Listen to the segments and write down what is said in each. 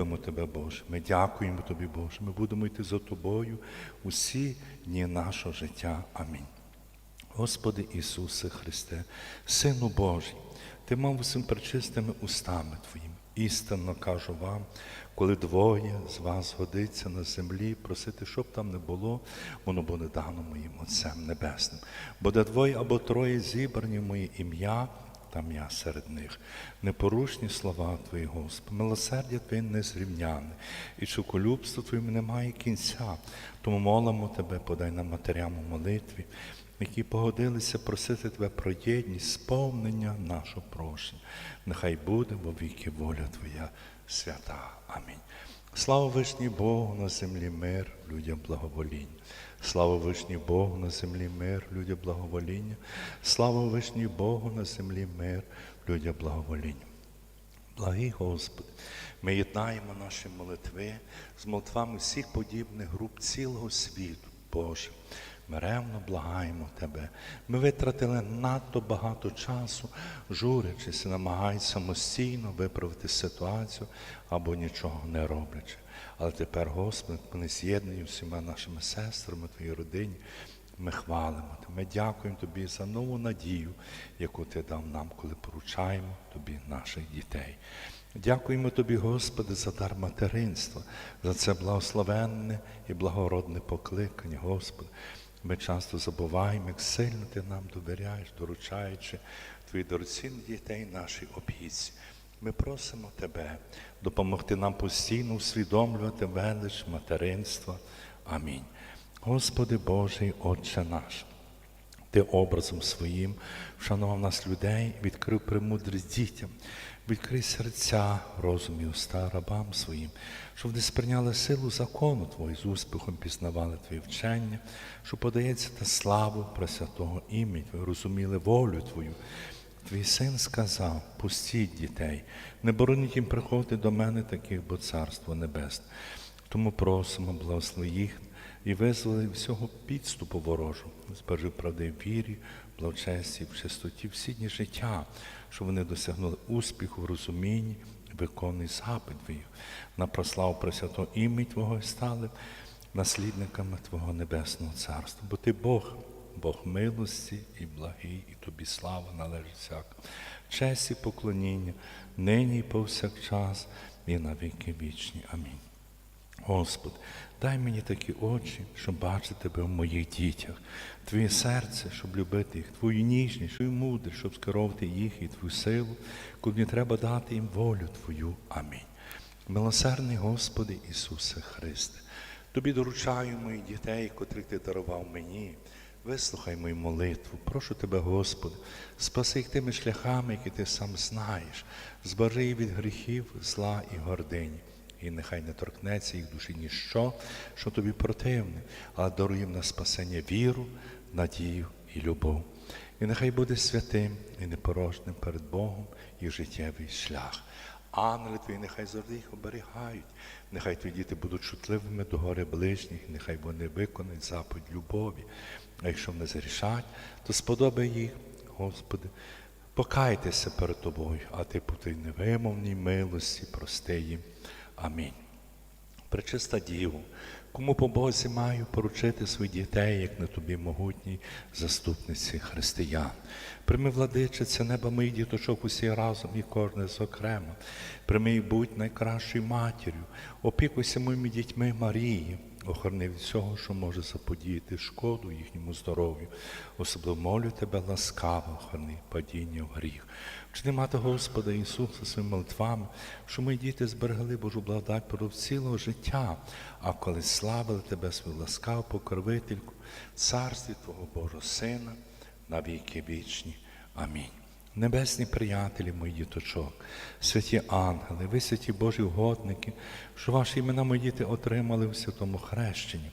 Любимо Тебе, Боже. Ми дякуємо Тобі, Боже. Ми будемо йти за Тобою усі дні нашого життя. Амінь. Господи Ісусе Христе, Сину Божий, Ти мав усім причистими устами Твоїми. Істинно кажу вам, коли двоє з вас годиться на землі, просити, щоб там не було, воно буде дано моїм Отцем Небесним. Бо де двоє або троє зібрані в моє ім'я, там я серед них. Непорушні слова Твої, Господи, милосердя Твоє незрівняне, і чуколюбство Твоїм немає кінця. Тому молимо Тебе, подай нам матерям у молитві, які погодилися просити Тебе про єдність, сповнення нашого прощення. Нехай буде во віки воля Твоя свята. Амінь. Слава вишній Богу на землі мир, людям благовоління. Слава вишній Богу на землі мир, людям благовоління. Слава вишній Богу на землі мир, людям благовоління. Благий Господи, ми єднаємо наші молитви з молитвами всіх подібних груп цілого світу, Боже. Ми ревно благаємо Тебе. Ми витратили надто багато часу, журячись, намагаючись самостійно виправити ситуацію або нічого не роблячи. Але тепер, Господи, ми з'єднані всіма нашими сестрами, Твоїй родині. Ми хвалимо Тебе. Ми дякуємо Тобі за нову надію, яку Ти дав нам, коли поручаємо Тобі наших дітей. Дякуємо Тобі, Господи, за дар материнства, за це благословенне і благородне покликання, Господи. Ми часто забуваємо, як сильно Ти нам довіряєш, доручаючи Твої дорогоцінні дітей нашій опіці. Ми просимо Тебе допомогти нам постійно усвідомлювати велич материнства. Амінь. Господи Божий, Отче наш, Ти образом своїм вшанував нас людей, відкрив премудрість дітям, відкрий серця, розум і уста рабам своїм, щоб вони сприйняли силу закону Твого з успіхом пізнавали Твої вчення, що подається та славу Пресвятого ім'я Твого, розуміли волю Твою. Твій син сказав, пустіть дітей, не бороніть їм приходити до мене таких, бо царство небесне. Тому просимо, благослови їх і визволи всього підступу ворожу, збережи правди в вірі, благочесті, в чистоті, всі дні життя, щоб вони досягнули успіху в розумінні, виконуй запит Твій, на прославу Пресвятого ім'я Твого і стали наслідниками Твого Небесного Царства. Бо Ти Бог, Бог милості і благий, і тобі слава належить всяка. Честь і поклоніння, нині і повсякчас, і на віки вічні. Амінь. Господи, дай мені такі очі, щоб бачити Тебе в моїх дітях, Твоє серце, щоб любити їх, Твою ніжність, Твою мудрість, щоб скеровувати їх і Твою силу, коли мені треба дати їм волю Твою. Амінь. Милосердний Господи Ісусе Христе, Тобі доручаю моїх дітей, котрих Ти дарував мені. Вислухай мою молитву, прошу тебе, Господи, спаси їх тими шляхами, які ти сам знаєш, збери від гріхів, зла і гордині. І нехай не торкнеться їх душі ніщо, що тобі противне, але даруй на спасення віру, надію і любов. І нехай буде святим і непорожним перед Богом їх життєвий шлях. Ангели твої нехай завжди їх оберігають, нехай твої діти будуть чутливими до гори ближніх, нехай вони виконають заповідь любові. А якщо вони зарішать, то сподобай їх, Господи, покайтеся перед тобою, а ти по тій невимовній милості прости їм. Амінь. Пречиста Діво, кому по Бозі маю поручити своїх дітей, як на тобі могутній заступниці християн. Прийми, владичиця, неба моїх діточок усі разом і кожне зокрема. Прийми і будь найкращою матір'ю, опікуйся моїми дітьми Марії. Охорони від всього, що може заподіяти шкоду їхньому здоров'ю. Особливо молю тебе ласкаво, охорони падіння в гріх. Вчини мати Господа Ісуса своїми молитвами, що мої діти зберегли Божу благодать продовж цілого життя, а коли славили тебе свою ласкаву покровительку, царстві Твого Божого Сина на віки вічні. Амінь. Небесні приятелі мої діточок, святі ангели, ви святі Божі угодники, що ваші імена мої діти отримали в святому хрещенні.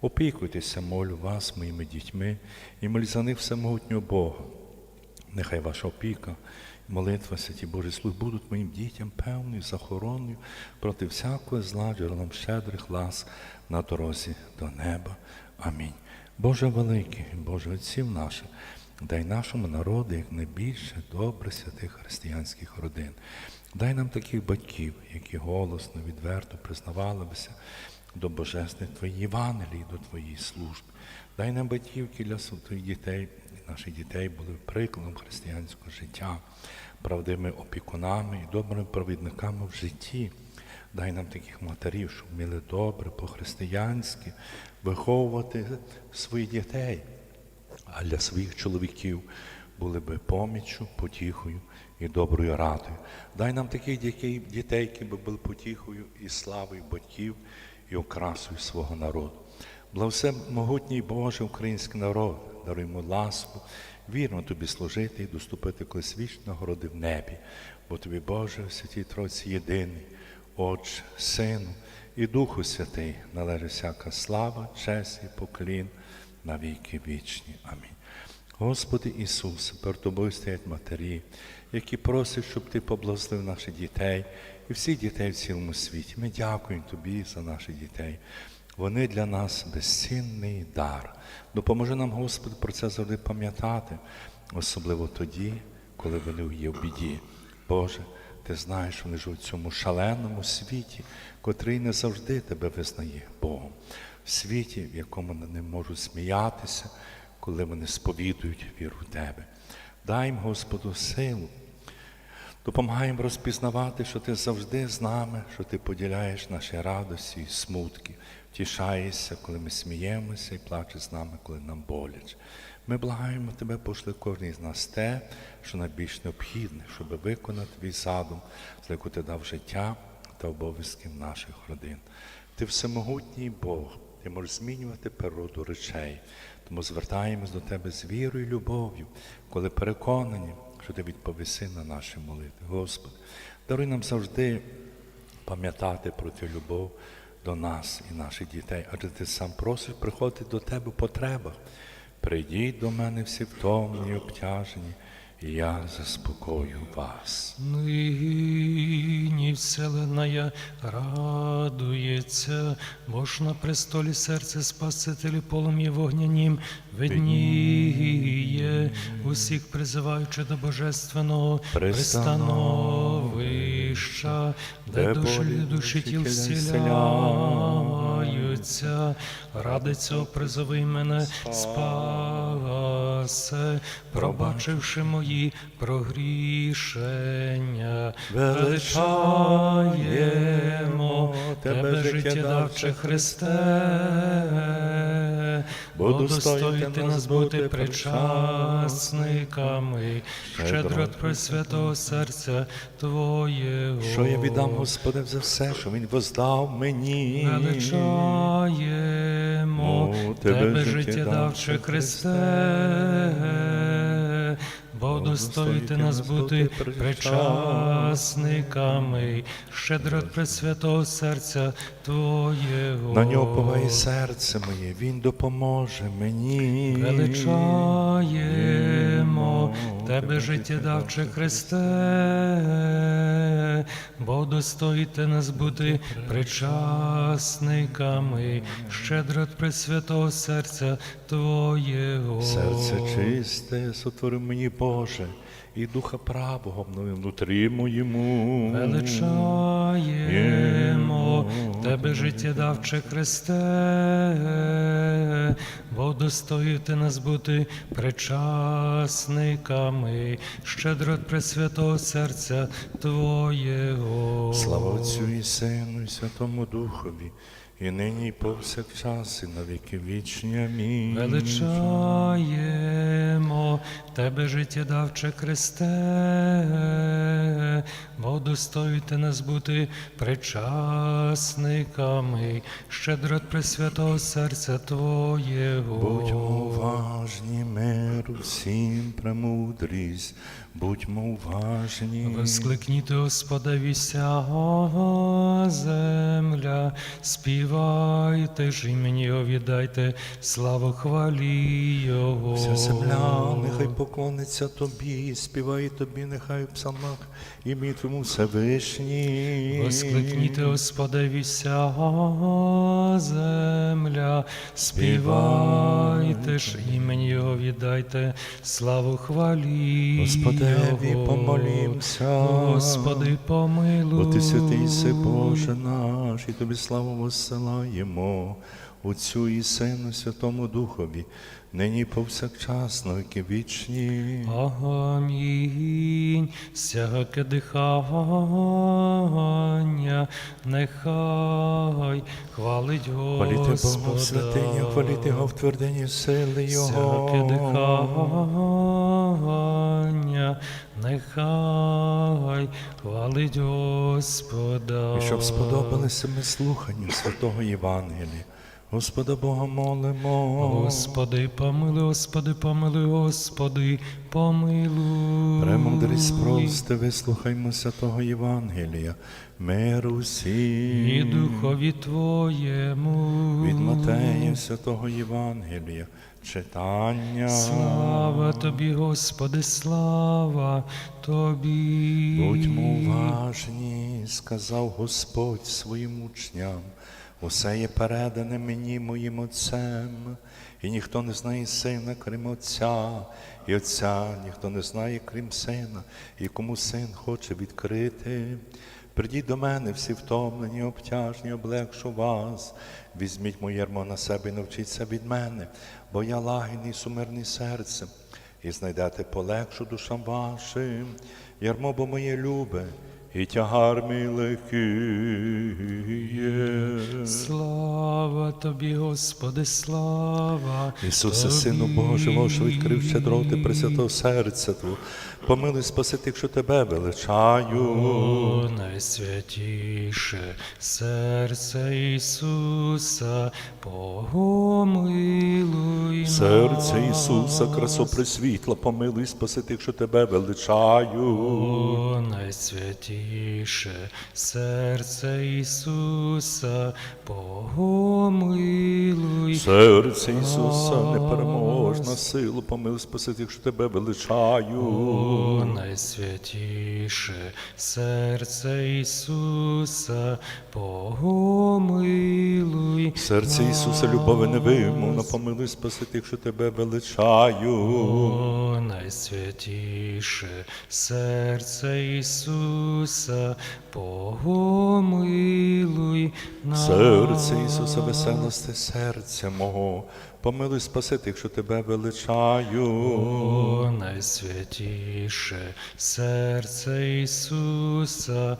Опікуйтеся, молю вас, моїми дітьми, і моль за них всемогутнього Бога. Нехай ваша опіка, молитва, святі Божі слуг будуть моїм дітям певною захороною проти всякого зла, джерелом щедрих лас на дорозі до неба. Амінь. Боже великий, Боже отців наших, дай нашому народу як найбільше добре святих християнських родин. Дай нам таких батьків, які голосно, відверто признавалися до божественних Твоїх Євангелій, до Твоєї служби. Дай нам батьків, які для своїх дітей, наших дітей були прикладом християнського життя, правдивими опікунами і добрими провідниками в житті. Дай нам таких матерів, щоб вміли добре, по-християнськи виховувати своїх дітей, а для своїх чоловіків були би поміччю, потіхою і доброю радою. Дай нам таких дітей, які би були потіхою і славою батьків, і окрасою свого народу. Благосе могутній Боже український народ, даруємо ласку, вірно тобі служити і доступити колись вічно нагороди в небі, бо тобі, Боже, в святій Тройці єдиний, Отче, Сину і Духу Святий належить всяка слава, честь і поклін на віки вічні. Амінь. Господи Ісусе, перед тобою стоять матері, які просять, щоб Ти поблагословив наших дітей і всіх дітей в цілому світі. Ми дякуємо Тобі за наших дітей. Вони для нас безцінний дар. Допоможи нам, Господи, про це завжди пам'ятати, особливо тоді, коли вони є в біді. Боже, ти знаєш, вони живуть в цьому шаленому світі, котрий не завжди тебе визнає Богом. В світі, в якому вони не можуть сміятися, коли вони сповідують віру в Тебе. Дай їм, Господу, силу. Допомагай їм розпізнавати, що ти завжди з нами, що ти поділяєш наші радості і смутки, втішаєшся, коли ми сміємося і плачеш з нами, коли нам боляче. Ми благаємо тебе, пошли кожен з нас те, що найбільш необхідне, щоб виконати твій задум, за яку ти дав життя та обов'язків наших родин. Ти всемогутній Бог, ти можеш змінювати природу речей. Тому звертаємось до тебе з вірою і любов'ю, коли переконані, що ти відповіси на наші молитви. Господи, даруй нам завжди пам'ятати про Твою любов до нас і наших дітей, адже ти сам просиш приходити до тебе в потребах. Прийдіть до мене всі втомлені і обтяжені, я заспокою вас. Нині вселенная радується, бо ж на престолі серце Спасителі полум'я вогнянім. Видніє, усіх призиваючи до божественного. Пристановища, де душі душі тіл зціляються, ради цього призови мене спасе, пробачивши мої прогрішення, величаємо тебе, життєдавче Христе, бо достоїть нас бути причасниками, щедро від Пресвятого серця Твоєго. Що я віддам Господи за все, що Він воздав мені. Величаємо тебе, життєдавче Христе, бо достоїте нас бути причасниками, щедро від Пресвятого серця Твоєго. На нього поває серце моє, Він допоможе мені. Величаємо тебе, життєдавче Христе, бо достоїте нас бути причасниками, щедро Пресвятого серця Твоєго. Серце чисте, сотвори мені, Боже, і духа правого внутрі моєму. Величаємо тебе, життєдавче Христе, бо достоїте нас бути причасниками, щедро Пресвятого серця Твоєго. Слава Отцю і Сину, і Святому Духові, і нині, і повсякчас, і на віки вічні. Амінь. Величаємо тебе, життєдавче Христе, бо достоїте нас бути причасниками, щедро від Пресвятого серця Твоєго. Будьмо уважні, миру всім премудрість, будьмо уважні. Воскликніте Господа віся земля, співайте ж імені Його віддайте, славу хвалі Його. Вся земля, нехай поклониться тобі, співає тобі, нехай в псалмах ім'я Твому Всевишній. Воскликніте, Господи, вся земля, співайте ж імені Його віддайте, славу хвалі Господеві Його. помолімся. Господи, помилуй. Бо ти святий си Боже наш, і тобі славу воссилаємо, Отцю і Сину, Святому Духові, нині і повсякчас, на віки вічні. Амінь. Всяке дихання, нехай хвалить Хваліти Бога Господа. в святині, хваліти Його в твердині сили Всяке дихання, нехай хвалить Господа. І щоб сподобалися ми слуханню святого Євангелія. Господа Бога молимо. Господи, помилуй, Господи, помилуй, Господи, помилуй. Премудрість прости, вислухаймо святого Євангелія. Миру І духові Твоєму. Від Матея святого Євангелія. Читання. Слава Тобі, Господи, слава Тобі. Будьмо уважні, сказав Господь своїм учням. Усе є передане мені моїм Отцем, і ніхто не знає сина, крім Отця, і Отця ніхто не знає, крім сина, і кому син хоче відкрити. Придіть до мене всі втомлені, обтяжні, облегшу вас. Візьміть моє ярмо на себе і навчіться від мене, бо я лагідний, сумирний серцем, і знайдете полегшу душам вашим. Ярмо бо моє любе, і тягар мій легкий є. Слава Тобі, Господи, слава. Ісусе. Сину Божого, що відкрив щедроти Пресвятого серця Твого, помилуй спаси тих, що тебе величаю. О, найсвятіше серце Ісуса, помилуй Серце. Ісуса, красо присвітла, помилуй спаси тих, що тебе величаю. О, найсвятіше серце Ісуса, помилуй. Серце Ісуса, непереможна сила, помилуй спаси тих, що тебе величаю. О, найсвятіше серце Ісуса, помилуй. Серце Ісуса, любові невимовна, помилуй спаси тих, що тебе величаю. О, найсвятіше серце Ісуса, помилуй нас. Серце Ісуса, веселости серця мого, помилуй спаси тих, що тебе величаю. О, найсвятіше серце Ісуса,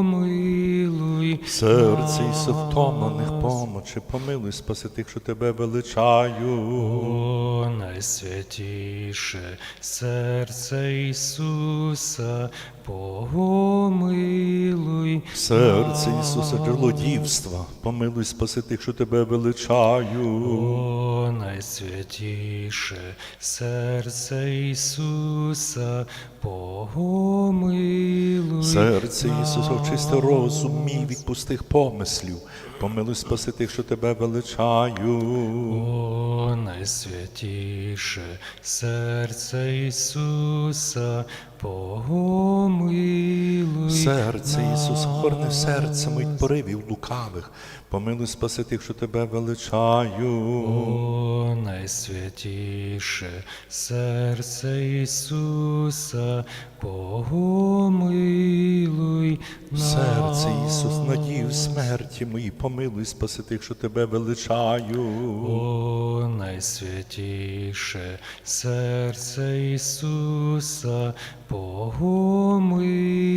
помилуй. Серце Ісуса, втомлених помочи, помилуй спаси тих, що тебе величаю. О, найсвятіше серце Ісуса, помилуй. Серце Ісуса, джерело дівства, помилуй спаси тих, що тебе величаю. О, найсвятіше серце Ісуса, помилуй. Серце Ісуса, очисти розум мій від пустих помислів, помилуй спаси тих, що тебе величаю. О, найсвятіше серце Ісуса, помилуй. Серце Ісуса, хорне серце моїх поривів лукавих, помилуй спаси тих, що тебе величаю. О, найсвятіше серце Ісуса, помилуй. нас. Серце Ісус, надію смерті мої, помилуй спаси тих, що тебе величаю. О, найсвятіше серце Ісуса, помилуй.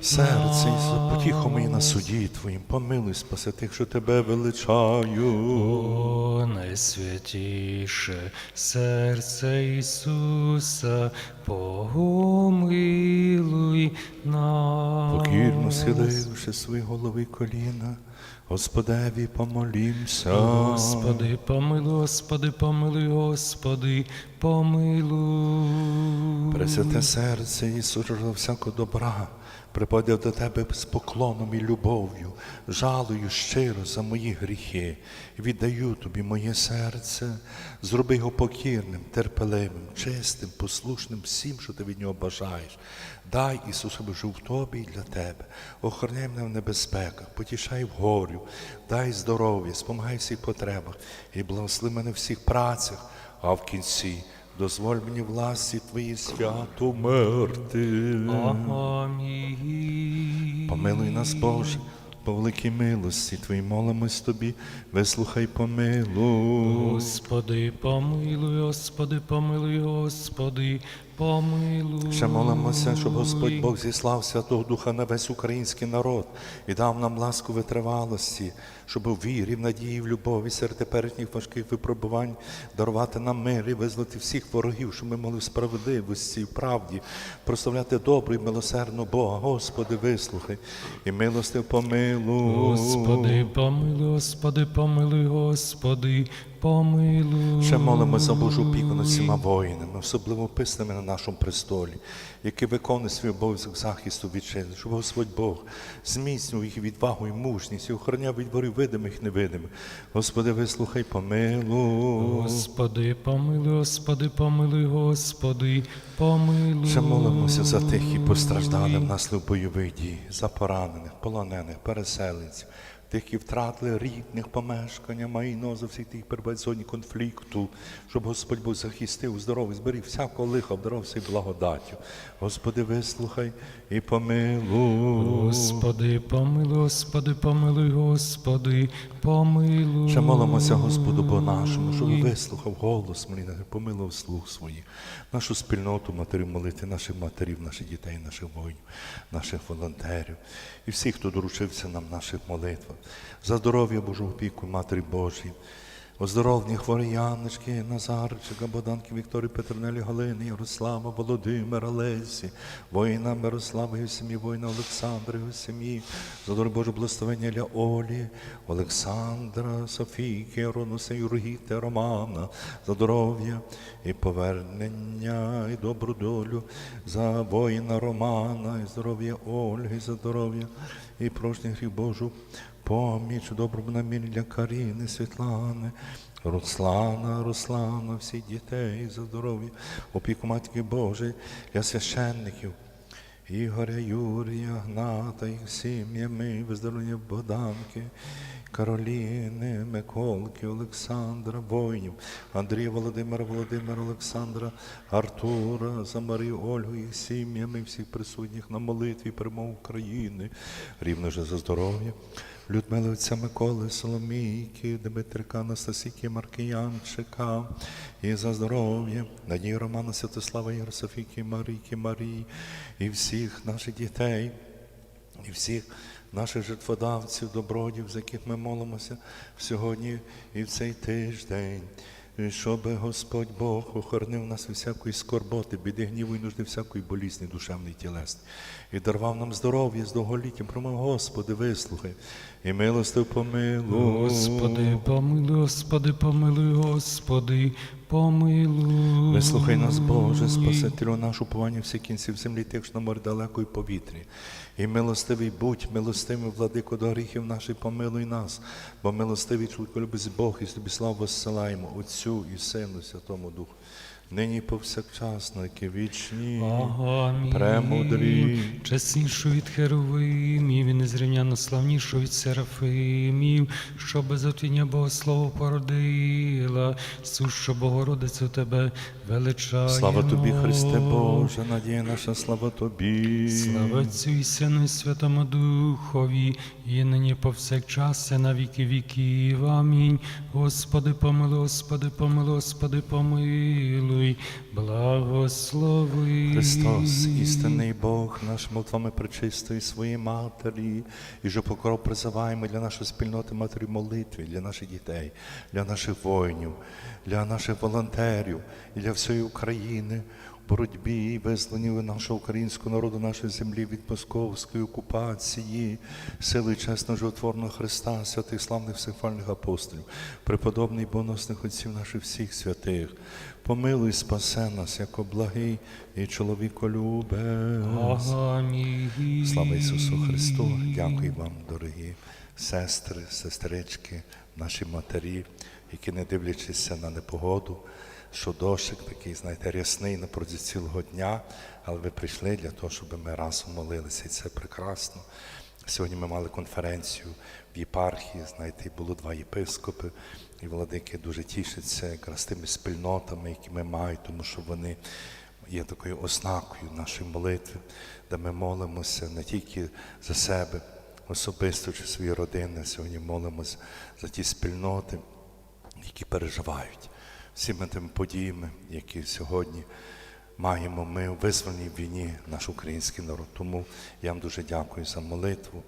Серце Ісус, потіхо мої на суді Твоїм, помилуй спаси тих, що тебе величаю. О, найсвятіше серце Ісуса, помилуй нас. Покірно схиливши свої голови коліна, Господеві помолімся. Господи, помилуй, Господи, помилуй, Господи, помилуй. Пресвяте серце і Ісуса всякого добра, приходив до тебе з поклоном і любов'ю, жалую щиро за мої гріхи. Віддаю тобі моє серце, зроби його покірним, терпеливим, чистим, послушним всім, що ти від нього бажаєш. Дай Ісус, щоб жив в тобі і для тебе. Охороняй мене в небезпеках, потішай в горю, дай здоров'я, спомагай в всіх потребах і благослови мене в всіх працях, а в кінці дозволь мені власті твої свято мерти. Амінь. Помилуй нас, Боже, по великій милості Твої молимось Тобі, вислухай помилуй. Господи, помилуй, Господи, помилуй, Господи, помилуй. Ще молимося, щоб Господь Бог зіслав Святого Духа на весь український народ і дав нам ласку витривалості, щоб у вірі, в надії, в любові серед теперішніх важких випробувань дарувати нам мир і визвати всіх ворогів, щоб ми могли в справедливості і в правді прославляти добру і милосердну Бога. Господи, вислухай і милостив помилуй. Господи, помилуй, Господи, помилуй, Господи, помилуй. Ще молимо за Божу опіку над всіма воїнами, особливо писними на нашому престолі, які виконують свій обов'язок захисту вітчизни, щоб Господь Бог зміцнював їх відвагу і мужність і охороняв від ворів видимих і невидимих. Господи, вислухай, помилуй. Господи, помилуй, Господи, помилуй, Господи, помилуй. Ще молимося за тих, які постраждали внаслідок бойових дій, за поранених, полонених, переселенців, тих, які втратили рідних помешкання, майно за всіх тих перебувають зоні конфлікту, щоб Господь Бог захистив, здоровий, зберіг всякого лиха, обдаровся і благодаттю. Господи, вислухай і помилуй. Господи, помилуй, Господи, помилуй, Господи, помилуй. Ще молимося Господу Бо нашому, щоб вислухав голос моління, помилував слух своїх, нашу спільноту матерів молити, наших матерів, наших дітей, наших воїнів, наших волонтерів і всіх, хто доручився нам в наших молитвах. За здоров'я Божу опіку, Матері Божій. Оздоровні хворі Яночки, Назарчика, Богданки, Вікторії, Петрнелі, Галини, Ярослава, Володимира, Лесі, воїна Мирослава, його сім'ї, воїна Олександра, його сім'ї, за долю Боже благословення для Олі, Олександра, Софійки, Ронуса, Юргіта, Романа, за здоров'я і повернення, і добру долю, за воїна Романа, і здоров'я Ольги, за здоров'я і прощення гріх Божу поміч, доброму намірі для Каріни, Світлани, Руслана, Руслана, всіх дітей за здоров'я, опіку Матки Божої, для священників. Ігоря, Юрія, Гната, їх сім'ями, виздоровлення Богданки, Кароліни, Миколки, Олександра, воїнів, Андрія Володимира, Володимира, Олександра, Артура, за Марію Ольгу, їх сім'ями, всіх присутніх на молитві, перемог України, рівно же за здоров'я. Людмила отця Миколи, Соломійки, Дмитрика, Анастасійки, Маркіянчика, і за здоров'я, Надії Романа, Святослава, Єрософійки, Марійки, Марії, і всіх наших дітей, і всіх наших жертводавців, добродів, за яких ми молимося сьогодні і в цей тиждень. Щоб Господь Бог охоронив нас від всякої скорботи, біди, гніву і нужди, всякої болізні, душевної тілесні. І дарував нам здоров'я з довголіттям. Промов, Господи, вислухай, і милостив помилуй. Господи, помилуй, Господи, помилуй, Господи, помилуй. Вислухай нас, Боже, Спасителю нашу повання всіх кінців землі, тих, що на морі далеко і повітрі. І милостивий будь, милостивий владико до гріхів наших, помилуй нас, бо милостивий чоловік любить Бог, і тобі славу воссилаємо Отцю і Сину, Святому Духу. Нині і повсякчас, на вічні. Амінь. Премудрі. Чеснішу від херовимів і незрівняно славнішу від серафимів, що без отвіння Богослову породила, сущу Богородицю тебе величаємо. Слава тобі, Христе Боже, надія наша, слава тобі. Слава Отцю і Сину і Святому Духові, і нині повсякчас, і на віки віків. Амінь. Господи, помилуй, Господи, помилуй, Господи, помилуй, благослови. Христос, істинний Бог, наш молитвами причистої своєї матері, і же покров призиваємо для нашої спільноти матері молитві, для наших дітей, для наших воїнів, для наших волонтерів і для всієї України. Боротьбі і визволенні нашого українського народу, нашої землі від московської окупації, сили чесного животворного Христа, святих славних всехвальних апостолів, преподобний боносних отців наших всіх святих. Помилуй, спасе нас, як благий і чоловіколюбець. Амінь. Слава Ісусу Христу! Дякую вам, дорогі сестри, сестрички, наші матері, які, не дивлячись на непогоду, що дощик такий, знаєте, рясний напроти цілого дня, але ви прийшли для того, щоб ми разом молилися, і це прекрасно. Сьогодні ми мали конференцію в єпархії, знаєте, і було два єпископи, і владики дуже тішаться якраз тими спільнотами, які ми маємо, тому що вони є такою ознакою нашої молитви, де ми молимося не тільки за себе особисто чи свої родини, сьогодні молимося за ті спільноти, які переживають всіми тими подіями, які сьогодні маємо ми у визвольній війні наш український народ. Тому я вам дуже дякую за молитву.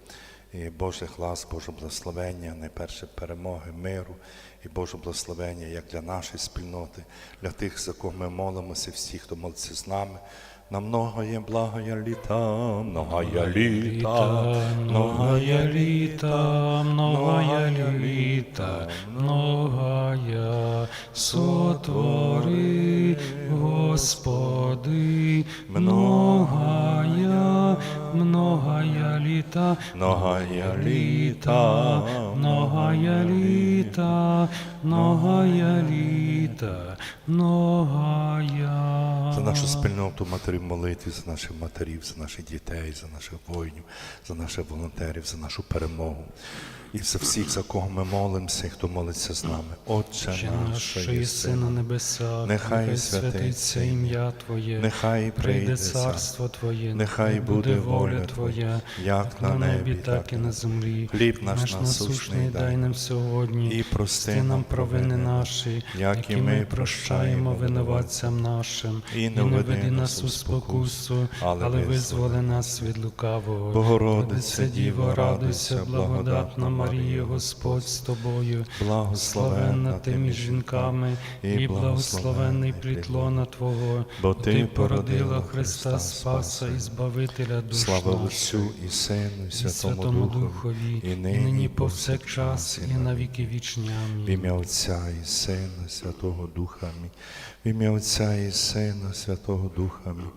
І Боже глас, Боже благословення, найперше перемоги, миру і Боже благословення як для нашої спільноти, для тих, за кого ми молимося, всі, хто молиться з нами. На многое благая літа, многая літа, Многая літа, многая літа, я сотвори, Господи, многая, многая літа, Многая літа, многая літа, многая літа, многая. за нашу спільноту матерів молитві, за наших матерів, за наших дітей, за наших воїнів, за наших волонтерів, за нашу перемогу. І за всіх, за кого ми молимося, і хто молиться з нами. Отче наш, наш, що що єси єси на небесах, нехай святиться ім'я Твоє, нехай прийде прийде царство Твоє, нехай буде воля Твоя, як на небі, так і на землі. Хліб наш насущний дай нам сьогодні, і прости нам провини наші, які ми прощаємо винуватцям нашим, і не веди нас у спокусу, але визволи нас від лукавого. Богородице, Діво, радуйся, благодатна Марія, Господь з тобою, благословенна ти між жінками, і благословенний плід лона Твого, бо ти породила Христа Спаса і Збавителя душ Слава. Отцю і Сину, і Святому Духові, і нині, і повсякчас, і на віки вічні. В ім'я Отця і Сина, Святого Духа. Амінь. В ім'я Отця і Сина, Святого Духа. Амінь.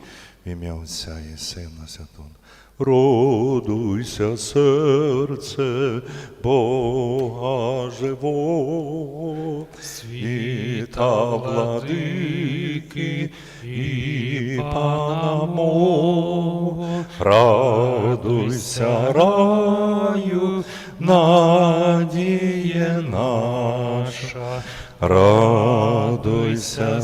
В ім'я Отця і Сина, Святого Духа. Родуйся, серце Бога живого, Світа владики і Пана мого, радуйся, раю, надіє наша, радуйся,